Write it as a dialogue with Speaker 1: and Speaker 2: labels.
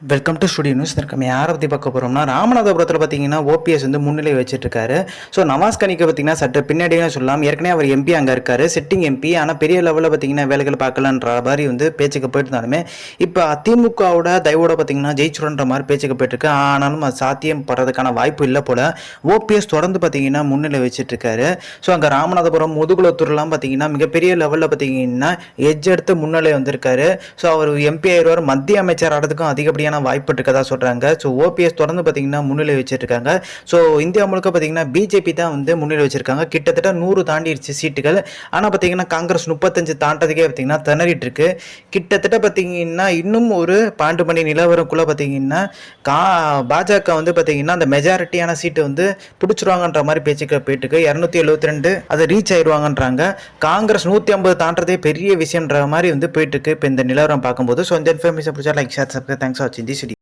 Speaker 1: Welcome to studio news நம்ம யாரை பற்றி பார்க்க போகிறோம்னா ராமநாதபுரத்தில் பார்த்தீங்கன்னா ஓபிஎஸ் வந்து முன்னிலை வச்சுட்டுருக்காரு ஸோ நவாஸ் கனிக்கு பார்த்தீங்கன்னா சற்று பின்னாடியே சொல்லலாம். ஏற்கனவே அவர் எம்பி அங்கே இருக்காரு. சிட்டிங் எம்பி ஆனால் பெரிய லெவலில் பார்த்தீங்கன்னா வேலைகள் பார்க்கலன்ற மாதிரி வந்து பேச்சுக்கு போயிருந்தாலுமே இப்போ அதிமுகவோட தயவோட பார்த்தீங்கன்னா ஜெயிச்சுடன்ற மாதிரி பேச்சுக்கு போயிட்டுருக்கு ஆனாலும் அது சாத்தியம் படுறதுக்கான வாய்ப்பு இல்லை போல். ஓபிஎஸ் தொடர்ந்து பார்த்தீங்கன்னா முன்னிலை வச்சுட்டுருக்காரு ஸோ அங்கே ராமநாதபுரம் முதுகுளத்தூர்லாம் பார்த்தீங்கன்னா மிகப்பெரிய லெவலில் பார்த்தீங்கன்னா எஜ் எடுத்து முன்னிலை வந்திருக்காரு. ஸோ அவர் எம்பி ஆயிடுவார் மத்திய அமைச்சர் ஆகிறதுக்கும் அதிகப்படியான வாய்ப்பு இருக்கதா சொல்கிறாங்க ஸோ ஓபிஎஸ் தொடர்ந்து பார்த்தீங்கன்னா முன்னிலை வச்சிருக்காங்க. ஸோ இந்தியா முழுக்க பார்த்தீங்கன்னா பிஜேபி தான் வந்து முன்னிலை வச்சிருக்காங்க. கிட்டத்தட்ட நூறு தாண்டிடுச்சு சீட்டுகள். ஆனால் பார்த்தீங்கன்னா காங்கிரஸ் முப்பத்தஞ்சு தாண்டதுக்கே பார்த்தீங்கன்னா திணறிட்டு இருக்கு கிட்டத்தட்ட பார்த்தீங்கன்னா இன்னும் ஒரு பன்னெண்டு மணி நிலவரக்குள்ளே பார்த்தீங்கன்னா கா பாஜக வந்து பார்த்தீங்கன்னா அந்த மெஜாரிட்டியான சீட்டு வந்து பிடிச்சிருவாங்கன்ற மாதிரி பேச்சுக்கள் போயிட்டு இருக்கு இரநூத்தி எழுபத்தி ரெண்டு அதை ரீச் ஆயிடுவாங்கன்றாங்க காங்கிரஸ் நூற்றி ஐம்பது தாண்டதே பெரிய விஷயம்ன்ற மாதிரி வந்து போயிட்டு இருக்கு இப்போ இந்த நிலவரம் பார்க்கும்போது. ஸோ இந்த இன்ஃபர்மேஷன் பிடிச்சா லைக் ஷேர் சப்ஸ்கிரைப் தேங்க்ஸ் வாட்சிங் in this city.